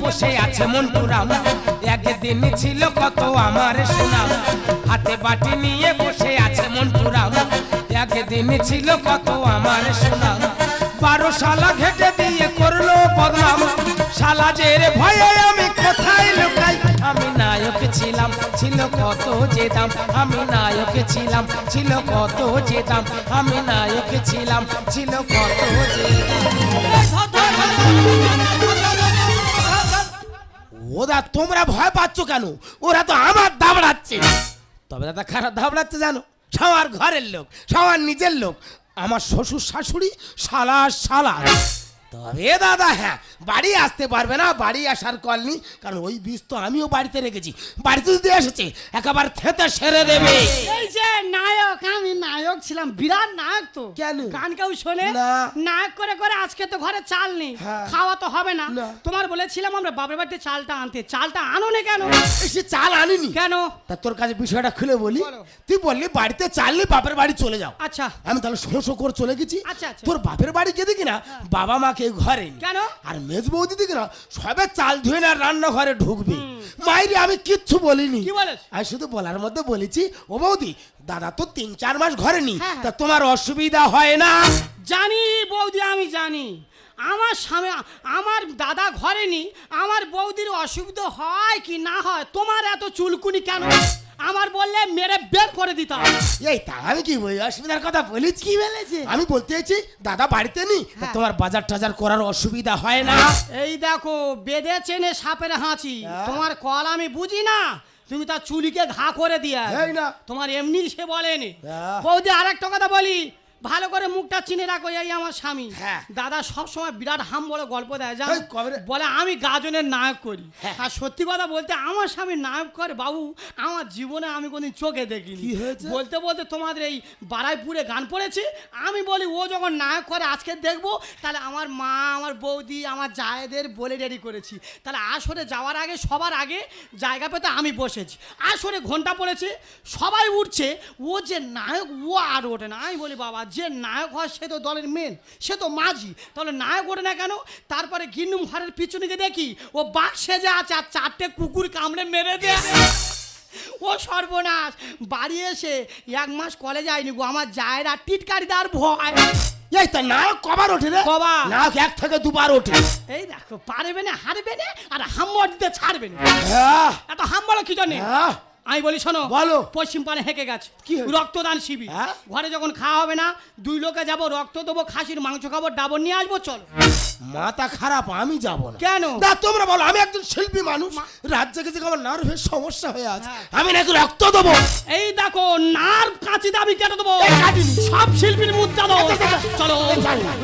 বসে আছে মন্টুরাম একদিন ছিল কত আমার সুনাম হাতে বাটি নিয়ে বসে আছে মন্টু মন্টুরাম একদিন ছিল কত আমার সুনাম বারো সালা ঘেটে দিয়ে করল বদনাম শালা জের ভয়ে আমি কোথায় লুকাই? আমি নায়ক ছিলাম, ছিল কত যেতাম আমি নায়ক ছিলাম, ছিল কত যে দাম। আমি নায়ক ছিলাম, ছিল কত যে ওদা তোমরা ভয় পাচ্ছ কেন? ওরা তো আমার দাবড়াচ্ছে। তবে দাদা খারাপ দাবড়াচ্ছে জানো? সবার ঘরের লোক, সবার নিজের লোক। আমার শ্বশুর শাশুড়ি সালা শালা তবে দাদা হ্যাঁ বাড়ি আসতে পারবে না বাড়ি আসার কল নি কারণ ওই বীজ তো আমিও বাড়িতে রেখেছি। বাড়িতে যদি এসেছে একেবারে থেতে সেরে দেবে। এই যে নায়ক আমি নায়ক ছিলাম বিরাট নায়ক তো। কেন? গান কেউ শোনে? না। নায়ক করে করে আজকে তো ঘরে চাল নেই। হ্যাঁ। খাওয়া তো হবে না। তোমার বলেছিলাম আমরা বাপের বাড়িতে চালটা আনতে। চালটা আনো না কেন? সে চাল আনিনি। কেন? তা তোর কাছে বিষয়টা খুলে বলি। তুই বললি বাড়িতে চাললি বাপের বাড়ি চলে যাও। আচ্ছা। আমি তাহলে শো শো করে চলে গেছি। আচ্ছা, আচ্ছা। তোর বাপের বাড়ি গিয়ে দেখি না বাবা মাকে ঘরে কেন? আর মেজ বৌদি দেখি না সবে চাল ধুয়ে না রান্নাঘরে ঢুকবে। মাইরে আমি কিচ্ছু বলিনি? আমি শুধু বলার মধ্যে বলেছি ও বৌদি দাদা তো তিন চার মাস ঘরে নি হ্যাঁ, তা তোমার অসুবিধা হয় না? জানি বৌদি আমি জানি। আমার স্বামী আমার দাদা ঘরে নি আমার বৌদির অসুবিধা হয় কি না হয়? তোমার এত চুলকুনি কেন? আমার বললে মেরে বের করে দিতাম এই তা আমি কি বলি? অসুবিধার কথা বলিস কি বলেছে? আমি বলতে চাইছি দাদা বাড়িতে নেই তা হ্যাঁ। তোমার বাজার টাজার করার অসুবিধা হয় না? এই দেখো বেদে চেনে সাপের হাঁচি। হ্যাঁ। তোমার কল আমি বুঝি না। তুমি তার চুলিকে ঘা করে দিয়া এই না। তোমার এমনি সে বলেনি। বৌদি বৌদি আরেকটা কথা বলি। ভালো করে মুখটা চিনে রাখো এই আমার স্বামী। হ্যাঁ। দাদা সব সময় বিরাট হাম বলে গল্প দেয় এই বলে আমি গাজনের নায়ক করি। হ্যাঁ। আর সত্যি কথা বলতে আমার স্বামী নায়ক করে বাবু আমার জীবনে আমি কোনদিন চোখে দেখিনি। বলতে বলতে তোমাদের এই বারাইপুরে গান পড়েছে আমি বলি ও যখন নায়ক করে আজকে দেখব তাহলে আমার মা আমার বৌদি আমার জায়েদের বলে রেডি করেছি। তাহলে আসরে যাওয়ার আগে সবার আগে জায়গা পেতে আমি বসেছি। আসরে ঘণ্টা পড়েছে সবাই উঠছে ও যে নায়ক ও আর ওঠে না। আমি বলি বাবা যে নায়ক হয় সে তো দলের মেন সে তো মাঝি। তাহলে নায়ক ওঠে না কেন? তারপরে গিন্নুম ঘরের পিছনে গিয়ে দেখি ও বাঘ সেজে আছে আর চারটে কুকুর কামড়ে মেরে দেয় ও সর্বনাশ। বাড়ি এসে এক মাস কলেজ যায়নি গো আমার জায়রা টিটকারি তার ভয়। এই তা নায়ক কবার ওঠে রে? কবার? নায়ক এক থেকে দুবার ওঠে। এই দেখো পারবে না হারবে না আর হাম্বর দিতে ছাড়বে না। হ্যাঁ। এত হাম্বর কি জন্যে? হ্যাঁ। আমি বলি শোনো বলো। পশ্চিম পানে হেঁকে গেছে কি রক্তদান শিবির হ্যাঁ? ঘরে যখন খাওয়া হবে না দুই লোকে যাব রক্ত দেবো খাসির মাংস খাব ডাবর নিয়ে আসব চলো মাথা খারাপ আমি যাব না কেন? না তোমরা বলো আমি একজন শিল্পী মানুষ রাত জেগে জেগে আমার নার্ভের সমস্যা হয়ে আছে হ্যাঁ। আমি নাকি রক্ত দেবো এই দেখো নার কাঁচি দাবি কেটে দেবো সব শিল্পীর মুদ্রা দেবো চলো।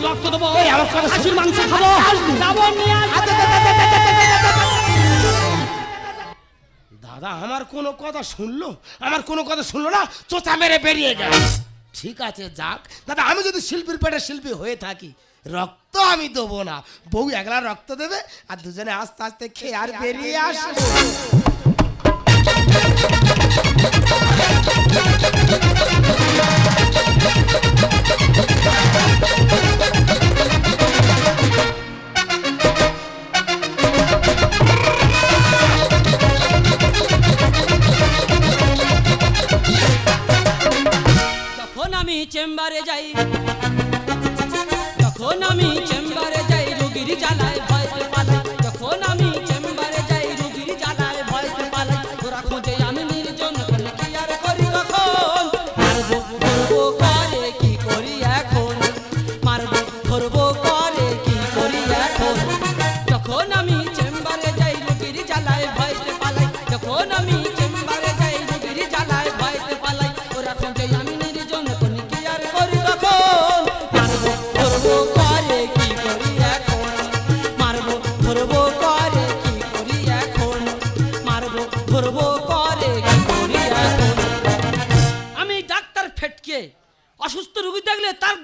রক্ত দেবো। খাসির মাংস খাব ডাবর নিয়ে আসব দাদা, আমার কোনো কথা শুনলো? আমার কোনো কথা শুনলো না? চোচা মেরে বেরিয়ে গেল। ঠিক আছে, যাক। দাদা, আমি যদি শিল্পীর পেটে শিল্পী হয়ে থাকি, রক্ত আমি দেবো না। বউ একলা রক্ত দেবে, আর দুজনে আস্তে আস্তে খেয়ে আর বেরিয়ে আসব। যখন আমি চেম্বারে যাই। তখন আমি চেম্বারে যাই রুগীর জ্বালায়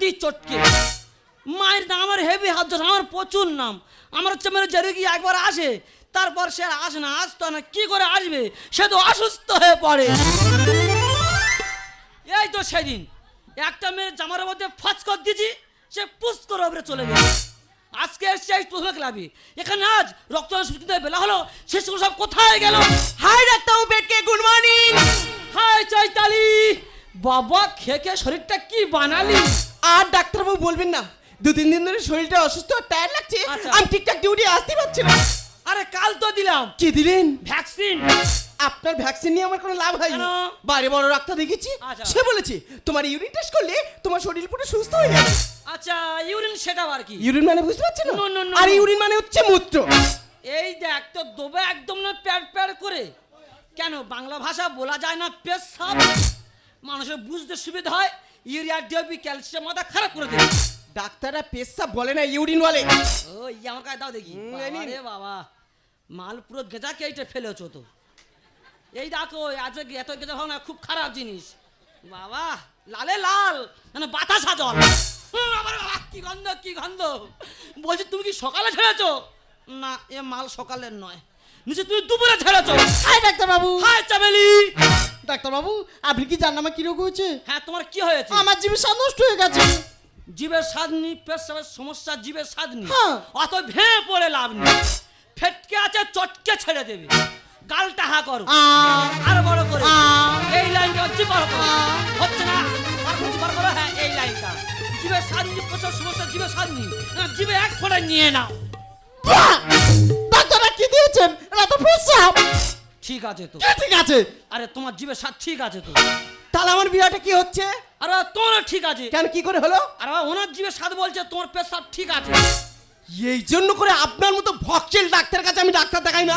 তার চটকে। মায়ের নাম আমার হেভি হাত ধরে, আমার প্রচুর নাম। আমার হচ্ছে মেরে জেরে গিয়ে একবার আসে তারপর সে আসে না আসতো না কি করে আসবে? সে তো অসুস্থ হয়ে পড়ে। এই তো সেদিন একটা মেয়ের জামার মধ্যে ফচ কর দিয়েছি সে পুস করে ওপরে চলে গেছে আজকে এসছে এই প্রথমে ক্লাবে। এখানে আজ রক্ত সুচিতে বেলা হলো সে সব কোথায় গেল? হাই ডাক্তারবাবু বেডকে গুড মর্নিং হাই চৈতালি! বাবা খেয়ে খেয়ে শরীরটা কি বানালি? আর ডাক্তারবাবু বলবেন না দু তিন দিন ধরে শরীরটা অসুস্থ আর টায়ার লাগছে আচ্ছা। আমি ঠিকঠাক ডিউটি আসতে পারছি না। আরে কাল তো দিলাম। কি দিলেন? ভ্যাকসিন আপনার ভ্যাকসিন নিয়ে আমার কোনো লাভ হয়নি। কেন? বাইরে বড় ডাক্তার দেখেছি আচ্ছা। সে বলেছে তোমার ইউরিন টেস্ট করলে তোমার শরীর পুরো সুস্থ হয়ে যাবে। আচ্ছা ইউরিন সেটা আর কি? ইউরিন মানে বুঝতে পারছেন না? No, no, no, আর no. ইউরিন মানে হচ্ছে মূত্র। এই দেখ তো দোবে একদম না প্যার প্যার করে। কেন বাংলা ভাষা বলা যায় না পেশাব? মানুষের বুঝতে সুবিধা হয় ইউরিয়া ডিওপি ক্যালসিয়াম মাথা খারাপ করে দেবে। ডাক্তাররা পেশা বলে না ইউরিন বলে ও ই আমার কাছে দাও দেখি। হুম, বাবা মাল পুরো গেজা কেটে ফেলেছো তো। এই দেখো এত এত গেজা ভাও না খুব খারাপ জিনিস। বাবা লালে লাল মানে বাতাসা জল। আমার বাবা কি গন্ধ কি গন্ধ। বলছি তুমি কি সকালে ছেড়েছো না এ মাল সকালের নয়। নিচে তুমি দুপুরে ছেড়েছো হাই ডাক্তার বাবু হাই চামেলি। ডাক্তারবাবু আপনি কি জানেন আমার কি রোগ হয়েছে? হ্যাঁ তোমার কি হয়েছে? আমার জীবের স্বাদ নষ্ট হয়ে গেছে। জীবের স্বাদনি পেশাবের সমস্যা জীবের স্বাদনি হ্যাঁ। অত ভেঙে পড়ে লাভ নেই। ফেটকে আছে চটকে ছেড়ে দেবে। গালটা হা করো। আর বড় করে। এই লাইনটা হচ্ছে বড় করো। হচ্ছে না? আর করছি বড় করো। হ্যাঁ এই লাইনটা। জীবের স্বাদনি পেশার সমস্যা জীবের স্বাদনি জীবে এক ফোঁটা নিয়ে নাও! ডাক্তাররা কি দিয়েছেন? এটা তো প্রস্রাব। ঠিক আছে তো। কে ঠিক আছে? আরে তোমার জীবের স্বাদ ঠিক আছে তো। তাহলে আমার বিয়াটা কি হচ্ছে? আরে তোমার ঠিক আছে। কেন কি করে হলো? আর ওনার জীবের স্বাদ বলছে তোমার পেশাব ঠিক আছে। এই জন্য করে আপনার মতো ভক্সেল ডাক্তার কাছে আমি ডাক্তার দেখাই না।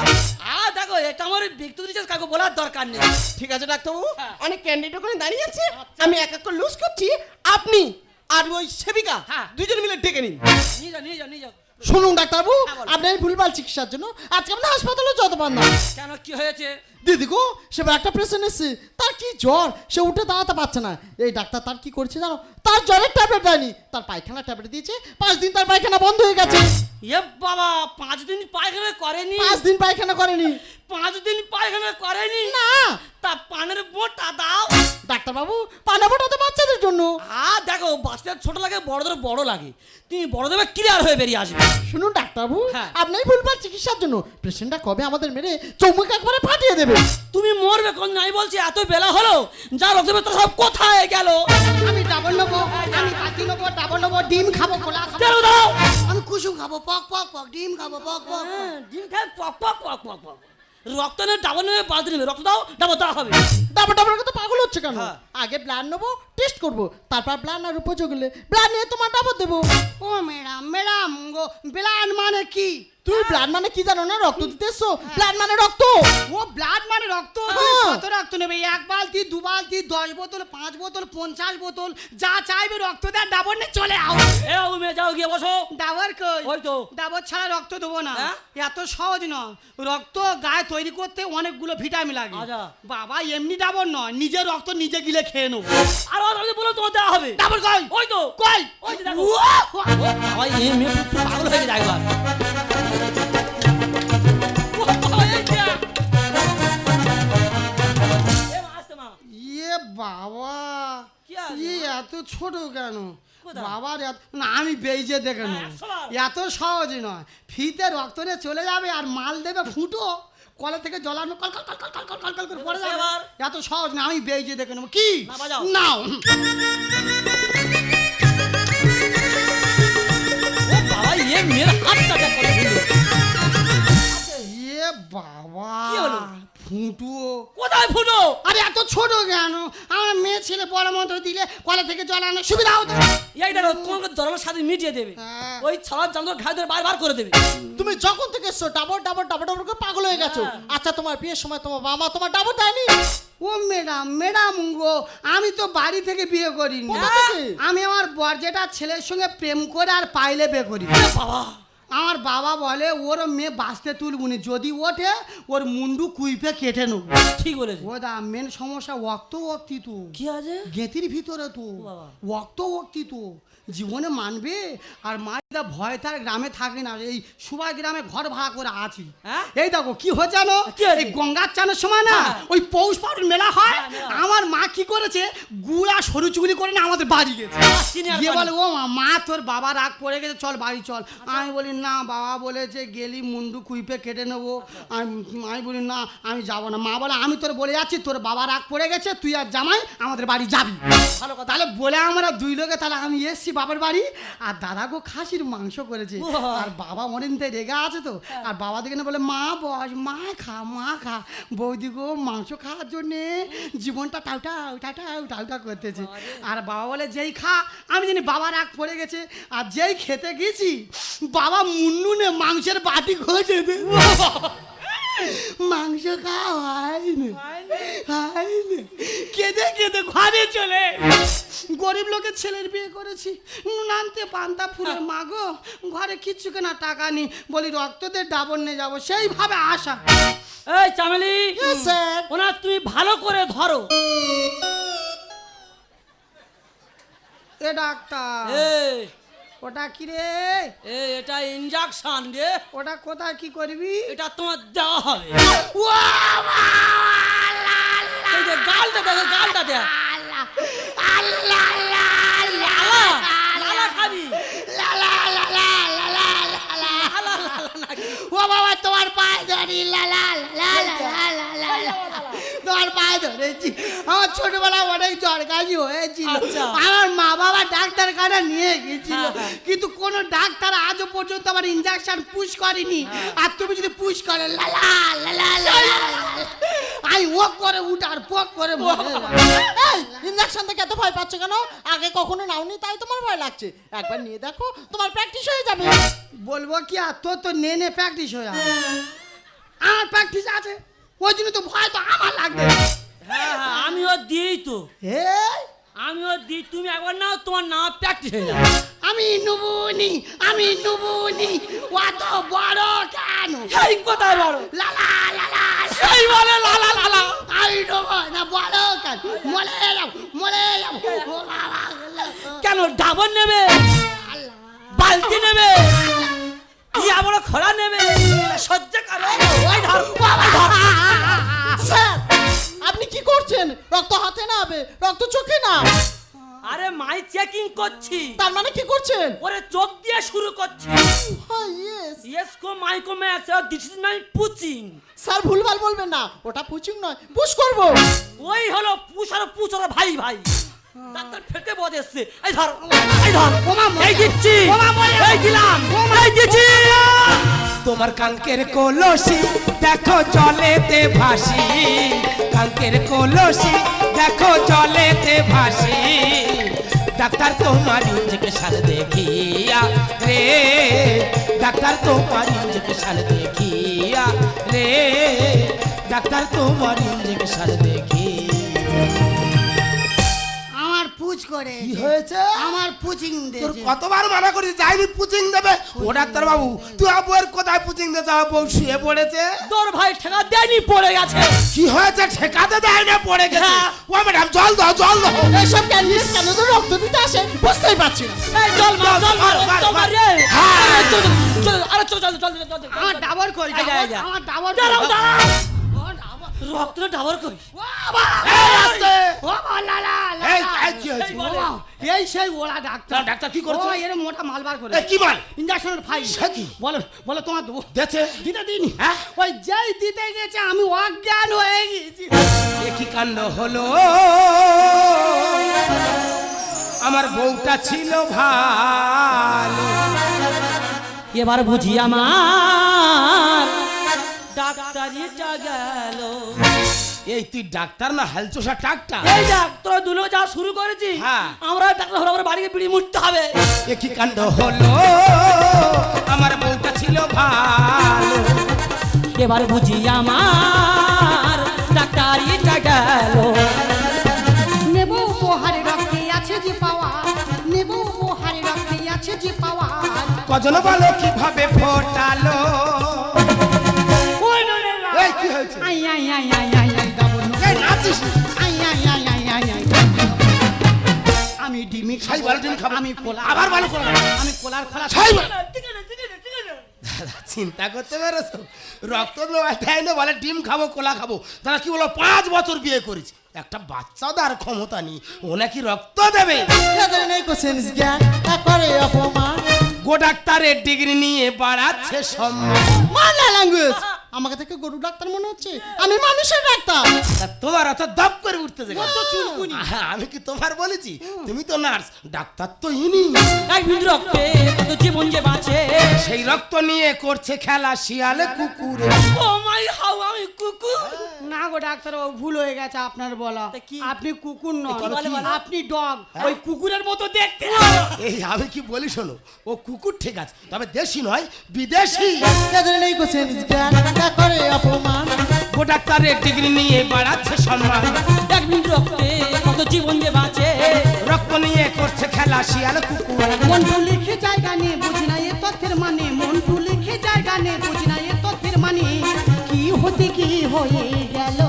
আ দেখো এটা আমার ব্যক্তিগত জিনিস কাউকে বলার দরকার নেই। ঠিক আছে ডাক্তারবাবু হ্যাঁ। অনেক ক্যান্ডিডেট ওখানে দাঁড়িয়ে আছে। আচ্ছা। আমি এক এক করে লুজ করছি। আপনি আর ওই সেবিকা হ্যাঁ। দুজন মিলে ডেকে নিন। নিয়ে যাও নিয়ে যাও নিয়ে যাও। শুনুন ডাক্তারবাবু হ্যাঁ, বলো। ভুলভাল চিকিৎসার জন্য আজকে আমাদের হাসপাতালে যত পারেন না। কেন কি হয়েছে? দিদি গো সে একটা পেশেন্ট এসছে তার কি জ্বর? সে উঠে দাঁড়াতে পারছে না। এই ডাক্তার তার কি করছে জানো? তার জ্বরের ট্যাবলেট দেয়নি। তার পায়খানা ট্যাবলেট দিয়েছে। পাঁচ দিন তার পায়খানা বন্ধ হয়ে গেছে। এ বাবা পাঁচ দিন পায়খানা করেনি? পাঁচ দিন পায়খানা করেনি। পাঁচ দিন পায়খানা করেনি? না। তা পানের বোটা দাও। ডাক্তারবাবু পানা ফোটা তো বাচ্চাদের জন্য। আ দেখো বাচ্চাদের ছোট লাগে বড়দের বড় লাগে। তুমি বড়দের ক্লিয়ার হয়ে বেরিয়ে আসবে। শুনুন ডাক্তারবাবু হ্যাঁ। আপনি এই ভুলভাল চিকিৎসার জন্য পেশেন্টটা কবে আমাদের মেরে চৌমুখ একবারে ফাটিয়ে দেবে। তুমি মরবে কোন নাই বলছি এত বেলা হলো যা রক্ত সব কোথায় গেল? আমি ডাবল নেব আমি বাতি নেব ডাবল নেব ডিম খাব খোলা খাব। দাও আমি কুসুম খাব পক পক পক ডিম খাব পক পক হ্যাঁ, ডিম খায় পক পক পক পক পক। রক্ত নেবে ডাবল নেবে বাদ নেবে। রক্ত দাও ডাবল দেওয়া হবে। ডাবল ডাবল তো পাগল হচ্ছে কেন? হ্যাঁ। আগে ব্লাড নেব টেস্ট করব তারপর ব্লাড আর উপযোগ হলে ব্লাড নিয়ে তোমার ডাবল দেবো। ও ম্যাডাম ম্যাডাম গো ব্লাড মানে কি? তুমি ব্লাড মানে কি জানো না? রক্ত দিতে এসছো ব্লাড মানে রক্ত। ও ব্লাড মানে রক্ত। হ্যাঁ। কত রক্ত নেবে? এক বালতি দু বালতি দশ বোতল পাঁচ বোতল পঞ্চাশ বোতল যা চাইবে রক্ত দেয় ডাবর নিয়ে চলে আও। এ ও মেয়ে যাও গিয়ে বসো। ডাবর কই? ওই তো। ডাবর ছাড়া রক্ত দেবো না। হ্যাঁ? এত সহজ নয়। রক্ত গায়ে তৈরি করতে অনেকগুলো ভিটামিন লাগে। আচ্ছা। বাবা এমনি ডাবর নয়। নিজের রক্ত নিজে গিলে খেয়ে নেব। আর আমি বলো তোমার দেওয়া হবে। ডাবর কই? ওই তো। কই? ওই দেখো। ও বাবা এ মেয়ে পাগল হয়ে যায় ছোট কেন? বাবার এত না আমি বেজে দেখে নেব। এত সহজ নয়। ফিতে রক্ত নিয়ে চলে যাবে আর মাল দেবে ফুটো। কলা থেকে জলানো কল কল কল কল কল কল কল করে পড়ে যাবে। এত সহজ না আমি বেজে দেখে নেব। কি? নাও। বাবা এ মেয়ের হাতটা দেখ কত সুন্দর। ইয়ে বাবা কি হলো? ফুটো কোথায় ফুটো? আরে এত ছোট কেন? আমার মেয়ে ছেলে বড় মতো দিলে কলে থেকে জল আনার সুবিধা হতো। এই দেখো তোমাকে দরমের সাথে মিটিয়ে দেবে। হ্যাঁ। ওই ছাড়ার চান্দর ঘাই ধরে বারবার করে দেবে। তুমি যখন থেকে এসছো ডাবর ডাবর ডাবর ডাবর করে পাগল হয়ে গেছো। হ্যাঁ। আচ্ছা তোমার বিয়ের সময় তোমার বাবা তোমার ডাবর দেয়নি? ও ম্যাডাম ম্যাডাম গো আমি তো বাড়ি থেকে বিয়ে করিনি। আমি আমার বর যেটা ছেলের সঙ্গে প্রেম করে আর পাইলে বিয়ে করি। বাবা। আমার বাবা বলে ওর মেয়ে বাঁচতে তুলব না। যদি ওঠে ওর মুন্ডু কুইপে কেটে নেব। ঠিক বলেছে। ও দা মেন সমস্যা ওক্ত ওক্তি তো। কি আছে? গেতির ভিতরে তো। বাবা। ওক্ত ওক্তি তো। জীবনে মানবে আর মায়েরা ভয় তার গ্রামে থাকে না এই সুবাই গ্রামে ঘর ভাড়া করে আছি। হ্যাঁ? এই দেখো কি হচ্ছে জানো? এই গঙ্গার চানের সময় না হ্যাঁ। ওই পৌষ মেলা হয় হ্যাঁ, মেলা হয়। আমার মা কি করেছে? গুড়া সরু চুগলি করে না আমাদের বাড়ি গেছে। গিয়ে বলে ও মা, তোর বাবা রাগ পড়ে গেছে চল বাড়ি চল। আমি বলি না বাবা বলেছে গেলি মুন্ডু কুইপে কেটে নেব। আমি আমি বলি না আমি যাব না। মা বলে আমি তোর বলে যাচ্ছি তোর বাবা রাগ পড়ে গেছে তুই আর জামাই আমাদের বাড়ি যাবি। ভালো কথা। তাহলে বলে আমরা দুই লোকে তাহলে আমি এসছি বাবার বাড়ি আর দাদা গো খাসির মাংস করেছে। আর বাবা অনেক দিন রেগা আছে তো। আর বাবা দেখে বলে মা বস মা খা মা খা। বৌদি গো মাংস খাওয়ার জন্যে জীবনটা টাউটাউ টাউটাউ টাউটা করতেছে। আর বাবা বলে যেই খা আমি জানি বাবা রাগ পড়ে গেছে আর যেই খেতে গেছি বাবা মুন্নুনে মাংসের বাটি খোঁজে দে। মাংস খাওয়া হয়নি। হয়নি। কেঁদে কেঁদে ঘরে চলে গরিব লোকের ছেলের বিয়ে করেছি। নুন আনতে পান্তা ফুলে মাগো ঘরে কিচ্ছু কেনা টাকা নেই বলি রক্তদের ডাবর নিয়ে যাব সেইভাবে আসা এই চামেলি ওনার তুমি ভালো করে ধরো। এ ডাক্তার। ওটা কি রে? এই এটা ইনজেকশন রে। ওটা কোথায় কি করবি? এটা তোমার দেওয়া হবে। গালটা দেখো গালটা দেখ। ধরেছি। আমার ছোটবেলায় অনেক জ্বর কাশি হয়েছিল। আচ্ছা। আমার মা বাবা ডাক্তার খানা নিয়ে গেছিল। হ্যাঁ, হ্যাঁ। কিন্তু কোন ডাক্তার আজও পর্যন্ত আমার ইঞ্জেকশন পুশ করেনি। আর তুমি যদি পুশ করে লালা লালা লালা আমি ও করে উঠ আর পক করে ইঞ্জেকশন থেকে এত ভয় পাচ্ছ কেন? আগে কখনো নাওনি তাই তোমার ভয় লাগছে। একবার নিয়ে দেখো তোমার প্র্যাকটিস হয়ে যাবে। বলব কি আর তোর তো নে নে প্র্যাকটিস হয়ে আমার প্র্যাকটিস আছে। ওই জন্য তো ভয় তো আমার লাগবে। হ্যাঁ হ্যাঁ আমিও দিই তো। এই? আমিও দিই তুমি একবার নাও তোমার নাম প্র্যাকটিস হয়ে যাবে। আমি নুবুনি আমি নুবুনি অত বড় কেন? সেই কোথায় বড় লালা লালা সেই বলে লালা লালা আমি নেব না বড় কেন? মরে যাও মরে যাও। ও বাবা কেন ডাবর নেবে? বালতি নেবে? কি আবার খরা নেবে? সহ্য করো। ওই ধর। স্যার আপনি কি করছেন? রক্ত হাতে না হবে রক্ত চোখে না। আরে মাই চেকিং করছি। তার মানে কি করছেন? ওরে চোখ দিয়ে শুরু করছি। ইয়েস ইয়েস কো মাই কো ম্যাক্স দিস ইজ মাই পুচিং স্যার ভুলভাল বলবেন না। ওটা পুচিং নয় পুশ করব। ওই হলো পুষ আর পুষ আর ভাই ভাই। ডাক্তার ফেটে বদ এসছে। এই ধর এই ধর। এই দিচ্ছি। এই দিলাম। এই দিচ্ছি। তোমার কাঙ্কের কলসি, দেখো জলেতে ভাসি। কাঙ্কের কলসি, দেখো জলেতে ভাসি। ডাক্তার তোমার ইঞ্জেকশন দেখিয়া রে। ডাক্তার তোমার ইঞ্জেকশন দেখিয়া রে। ডাক্তার তোমার ইঞ্জেকশন দেখি আমার পুচ করে কি হয়েছে আমার পুচিং তোর কতবার মানা করি যাইনি পুচিং দেবে ও ডাক্তার বাবু তুই আবার কোথায় পুচিং দিতে বউ শুয়ে পড়েছে তোর ভাই ঠেকা দেয়নি পড়ে গেছে কি হয়েছে ঠেকাতে দেয় না পড়ে গেছে হ্যাঁ। ও ম্যাডাম জল দাও জল দাও এসব ক্যান্ডিডেট কেন তো রক্ত দিতে আসে বুঝতেই পারছি না এই জল মার জল মার মার, জল মার মার। রে হ্যাঁ। আরে চল চল আরে চল চল চল চল আমার ডাবর যা। আমার ডাবর দাঁড়াও? দাঁড়াও ও ডাবর কই ও বাবা! এই, সেই ওরা ডাক্তার। ডাক্তার কি করেছে? এর মোটা মালবার করে। কি মাল? ইঞ্জেকশনের ফাইল সে কি? বলো বলো তোমার দেবো দেছে দিতে দিন হ্যাঁ? ওই যেই দিতে গেছে আমি অজ্ঞান হয়ে গেছি। এ কি কাণ্ড হলো? আমার বউটা ছিল ভালো। এবার বুঝি আমার ডাক্তারিটা গেল এই তুই ডাক্তার না হালচোষা টাকটা এই দেখ তোরা দুলো যা শুরু করেছি হ্যাঁ। আমরা ডাক্তার হলে আমার বাড়িকে বিড়ি মুটতে হবে। এ কি কাণ্ড হলো? আমার বউটা ছিল ভালো। এবার বুঝি আমার ডাক্তারিটা গেল। নেব উপহারে রক্তে আছে যে পাওয়া নেব উপহারে রক্তে আছে যে পাওয়া। কজন বলো কীভাবে ফোটালো? আমি ডিমি ছাই ভালো ডিম খাব। আমি কোলা আবার ভালো করে। আমি কোলার খোলা ছাই ভালো। ঠিক আছে ঠিক আছে ঠিক আছে দাদা, চিন্তা করতে পেরেছ? রক্ত দেয় না বলে ডিম খাব কোলা খাব। তারা কি বলো পাঁচ বছর বিয়ে করেছে। একটা বাচ্চা তার ক্ষমতা নেই ও নাকি রক্ত দেবে? করে অপমান। গো ডাক্তারের ডিগ্রি নিয়ে বাড়াচ্ছে সম্মান। মানা ল্যাঙ্গুয়েজ আমাকে থেকে গরু ডাক্তার মনে হচ্ছে। আমি মানুষের ডাক্তার। তা তোমার অত দপ করে উঠতেছে কেন? কত চুলকুনি। আমি কি তোমার বলেছি? তুমি তো নার্স ডাক্তার তো ইনি। এক বিন্দু রক্তে কত জীবন যে বাঁচে। সেই রক্ত নিয়ে করছে খেলা শিয়ালে কুকুরে। ও মাই হাউ আমি কুকুর। না গো ডাক্তার বাবু ভুল হয়ে গেছে আপনার বলা। কি? আপনি কুকুর নন। আপনি ডগ। ওই কুকুরের মতো দেখতে। এই আমি কি বলি শোনো? ও কুকুর ঠিক আছে তবে দেশি নয় বিদেশি। এদের নেই তা করে অপমান গো ডাক্তারের ডিগ্রি নিয়ে বাড়াচ্ছে সম্মান এক বিন্দু রক্তে কত জীবন যে বাঁচে রক্ত নিয়ে করছে খেলা শিয়ালে কুকুর মন্টু লিখে জায়গা নিয়ে বুঝি না এ তথ্যের মানে মন্টু লিখে জায়গা নিয়ে বুঝি না এ তথ্যের মানে কি হতে কি হয়ে গেল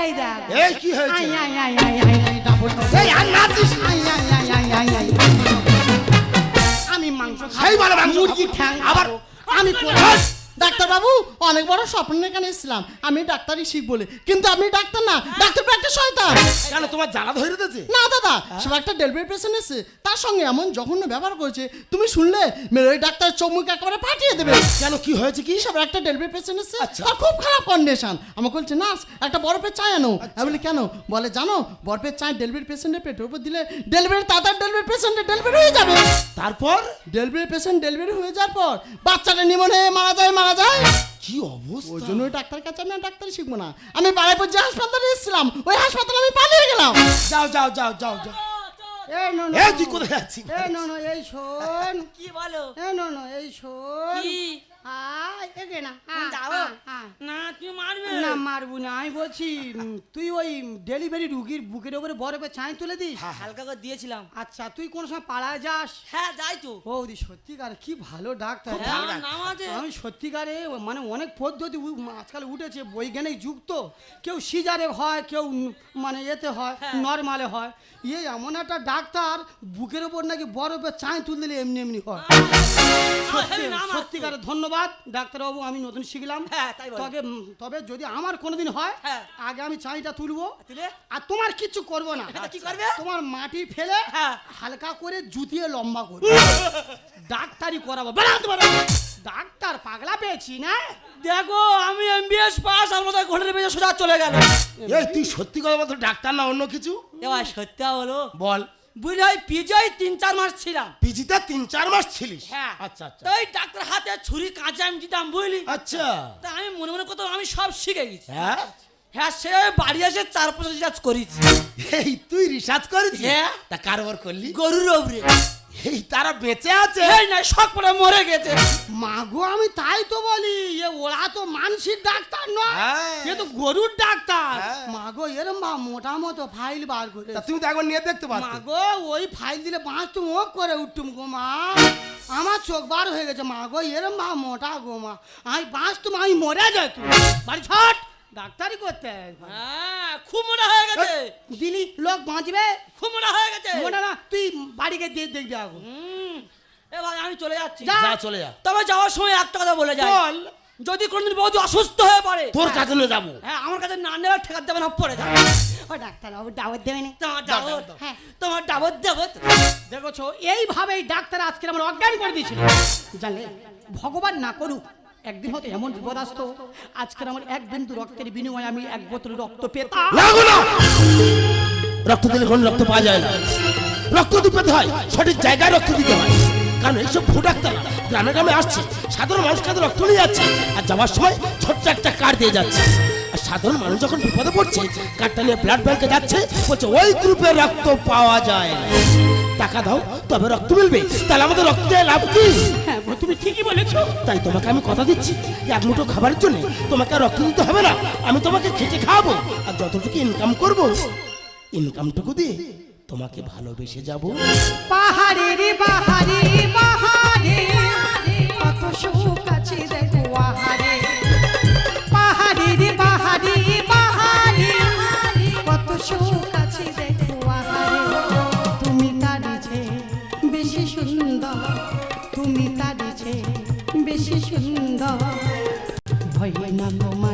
এই দেখ এই কি হয়েছে আই আই আই আই আই আই ডাবল এই আর নাচিস আই আই আই আই আই আই আমি মাংস খাব। সেই ভালো মুরগি। ঠ্যাং আবার আমি কোলা হাস! ডাক্তার বাবু অনেক বড় স্বপ্ন এখানে এসেছিলাম। আমি ডাক্তারই শিখ বলে। কিন্তু আমি ডাক্তার না ডাক্তার একটা শয়তান। কেন তোমার জ্বালা ধরে দিতেছে না দাদা সে একটা ডেলিভারি পেশেন্ট এসে তার সঙ্গে এমন জঘন্য ব্যবহার করেছে তুমি শুনলে মেরে ওই ডাক্তার চমুক একেবারে পাঠিয়ে দেবে। কেন কি হয়েছে কি? সব একটা ডেলিভারি পেশেন্ট এসে আচ্ছা। তার খুব খারাপ কন্ডিশন আমাকে বলছে নার্স একটা বরফের চাই আনো। আমি বলি কেন? বলে জানো বরফের চাই ডেলিভারি পেশেন্টের পেটের উপর দিলে ডেলিভারি তাড়াতাড়ি ডেলিভারি পেশেন্টের ডেলিভারি হয়ে যাবে। তারপর? ডেলিভারি পেশেন্ট ডেলিভারি হয়ে যাওয়ার পর বাচ্চাটা নিমনে মারা যায় মারা যায়। কি অবস্থা? ওই জন্য ওই ডাক্তার কাছে আমি ডাক্তার শিখব না। আমি বারাইপুর যে হাসপাতালে এসেছিলাম ওই হাসপাতালে আমি পালিয়ে গেলাম। যাও যাও যাও যাও যাও। এই নো এই তুই কোথায় যাচ্ছিস এই নো নো এই শোন। কি বলো? এই নো নো এই শোন। কি এগে না যাও। আয়, আয়। না তুমি মারবে। না মারবো না আমি বলছি তুই ওই ডেলিভারি রুগীর বুকের উপরে বরফে ছাই তুলে দিস? হালকা করে দিয়েছিলাম। আচ্ছা তুই কোন সময় পাড়ায় যাস? হ্যাঁ যাই তো। বৌদি সত্যিকার কি ভালো ডাক্তার হ্যাঁ, আমি সত্যিকারে মানে অনেক পদ্ধতি আজকাল উঠেছে বৈজ্ঞানিক যুক্ত কেউ সিজারে হয় কেউ মানে এতে হয় হ্যাঁ। নর্মালে হয়। ইয়ে এমন একটা ডাক্তার বুকের ওপর নাকি বরফে চাই তুলে দিলে এমনি এমনি হয়। সত্যিকারে ধন্যবাদ। ডাক্তারবাবু আমি নতুন শিখলাম। হ্যাঁ, তাই তবে তবে যদি আমার কোনোদিন হয় হ্যাঁ। আগে আমি চাইটা তুলবো। আর তোমার কিচ্ছু করব না। কি করবে? তোমার মাটি ফেলে হ্যাঁ। হালকা করে জুতিয়ে লম্বা করবে। ডাক্তারি করাবো। বেড়া তোমার। ডাক্তার পাগলা পেয়েছি না? দেখো আমি এমবিএস পাস আর মতো ঘটে বেজে সোজা চলে গেল এই তুই সত্যি কথা বলতো ডাক্তার না অন্য কিছু? এবার সত্যি হলো বল। বুঝলি ওই পিজাই তিন চার মাস ছিলাম। পিজিতে তিন চার মাস ছিলিস? হ্যাঁ। আচ্ছা আচ্ছা। তো ওই ডাক্তার হাতে ছুরি কাঁচা আমি দিতাম বুঝলি? আচ্ছা। তা আমি মনে মনে করতাম আমি সব শিখে গেছি। হ্যাঁ? হ্যাঁ সে বাড়ি এসে চার পাঁচ রিসার্চ করেছি। এই তুই রিসার্চ করেছিস? হ্যাঁ। তা কারবার করলি? গরুর ওপরে এই তারা বেঁচে আছে। এই না পড়ে মরে গেছে। মাগো আমি তাই তো বলি এ ওরা তো মানসিক ডাক্তার নয় হ্যাঁ। এ তো গরুর ডাক্তার। হ্যাঁ। মাগো এরম বা মোটা মতো ফাইল বার করে তুমি তো একবার নিয়ে দেখতে পারো মাগো ওই ফাইল দিলে বাঁচ তুমি ও করে উঠতুম গো মা। আমার চোখ বার হয়ে গেছে মাগো এরম বা মোটা গো মা। আমি বাঁচ তুমি আমি মরে যেত বাড়ি ছট ডাক্তারি করতে হ্যাঁ খুব মোটা হয়ে গেছে। দিলি লোক বাঁচবে? খুব মোটা হয়ে গেছে। মোটা না বাড়িকে দিয়ে দেখবি আগো হুম, এবার আমি চলে যাচ্ছি। যা। যা চলে যা। তবে যাওয়ার সময় একটা কথা বলে যাই। বল। যদি কোনদিন বৌদি অসুস্থ হয়ে পড়ে তোর কাছে নিয়ে যাব। হ্যাঁ আমার কাছে না নেওয়ার ঠেকার দেবে না পড়ে যাবে। ও ডাক্তার বাবু দাওয়াত দেবে না। তোমার ডাবত হ্যাঁ তোমার ডাবত দেবত দেখেছ এইভাবেই ডাক্তার আজকে আমার অজ্ঞান করে দিয়েছিল। জানলে ভগবান না করুক একদিন হয়তো এমন বিপদ আসতো। আজকের আমার এক বিন্দু রক্তের বিনিময়ে আমি এক বোতল রক্ত পেতাম। না না। রক্ত দিলে কোনো রক্ত পাওয়া যায় না। রক্ত দিতে হয় সঠিক জায়গায় রক্ত দিতে হয়। কারণ এইসব ভূ ডাক্তার গ্রামে গ্রামে আসছে সাধারণ মানুষ কাছে রক্ত নিয়ে যাচ্ছে আর যাওয়ার সময় ছোট্ট একটা কার্ড দিয়ে যাচ্ছে। আর সাধারণ মানুষ যখন বিপদে পড়ছে কার্ডটা নিয়ে ব্লাড ব্যাংকে যাচ্ছে বলছে ওই গ্রুপের রক্ত পাওয়া যায় না। টাকা দাও তবে রক্ত মিলবে। তাহলে আমাদের রক্ত দেওয়া লাভ কি? হ্যাঁ তুমি ঠিকই বলেছ। তাই তোমাকে আমি কথা দিচ্ছি এক মুঠো খাবারের জন্য তোমাকে আর রক্ত দিতে হবে না। আমি তোমাকে খেটে খাওয়াবো আর যতটুকু ইনকাম করব ইনকামটুকু দিয়ে তোমাকে ভালোবেসে যাব। কত তুমি তার বেশি সুন্দর, তুমি বেশি সুন্দর। ভয় না তুলনা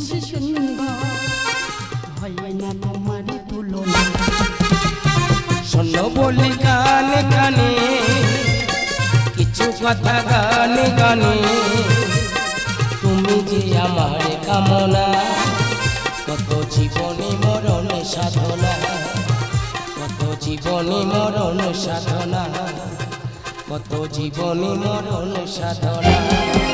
বেশি সুন্দর হয় না তোমারই তুলনা। শোনো বলি গানে গানে। কিছু কথা গানে গানে। তুমি যে আমার কামনা, কত জীবনী মরণ সাধনা। কত জীবনী মরণ সাধনা। কত জীবনী মরণ সাধনা।